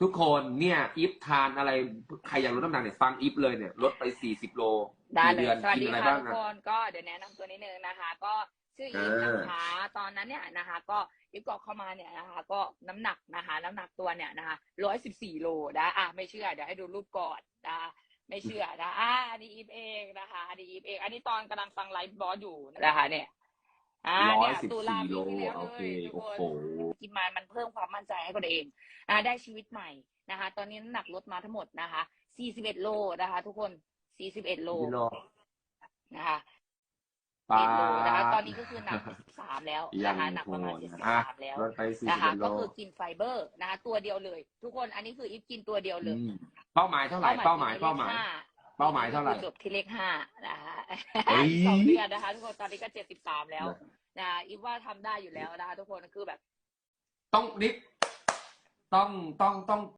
ทุกคนเนี่ยอีฟทานอะไรใครอยากลดน้ำหนักเนี่ยฟังอีฟเลยเนี่ยลดไปสี่สิบโลได้กี่เลเดืยอนสวัสกินดีอะไรค่ะบ้างทุกอะคนก็เดี๋ยวแนะนำตัวนิดนึงนะคะ ก็ชื่ออีฟเออนะคะตอนนั้นเนี่ยนะคะ ก็อีฟก็เข้ามาเนี่ยนะคะ ก็น้ำหนักนะคะ น้ำหนักตัวเนี่ยนะคะร้อยสิบสี่โลนะอะไม่เชื่อเดี๋ยวให้ดูรูปก่อนนะไม่เชื่อนะอะอันนี้อีฟเองนะคะอันนี้อีฟเอง อันนี้ตอนกำลังฟังไลฟ์บอสอยู่นะคะ เนี่ย อ่าร้อเนี่ยยสิบตุลาสี่ปีโลที่แล้วโอเลเคยทุกโอ้คนโหกินมามันเพิ่มความมั่นใจให้ตัวเองอ่าได้ชีวิตใหม่นะคะ ตอนนี้น้ำหนักลดมาทั้งหมดนะคะ41โลนะคะ ทุกคน41โลพี่โลนะคะ ปลา41โลนะคะตอนนี้ก็คือหนัก3แล้วยังนะคะหนักประมาณ โหดนะอะ 73 แล้วลดไปสี่นะสิคะบโลก็คือกินไฟเบอร์นะคะ ตัวเดียวเลย ทุกคนอันนี้คืออีฟกินตัวเดียวเลยอืมเป้าหมายเท่าไหร่เป้าหมายเป้าหมาย เป้าหมายเท่าไหร่จบที่เลขห้านะคะเฮ้ย สองเดือนนะคะ ทุกคนตอนนี้ก็73แล้วนะนะอีฟว่าทำได้อยู่แล้วนะคะทุกคนคือแบบ ต้องนิดต้องต้องต้อง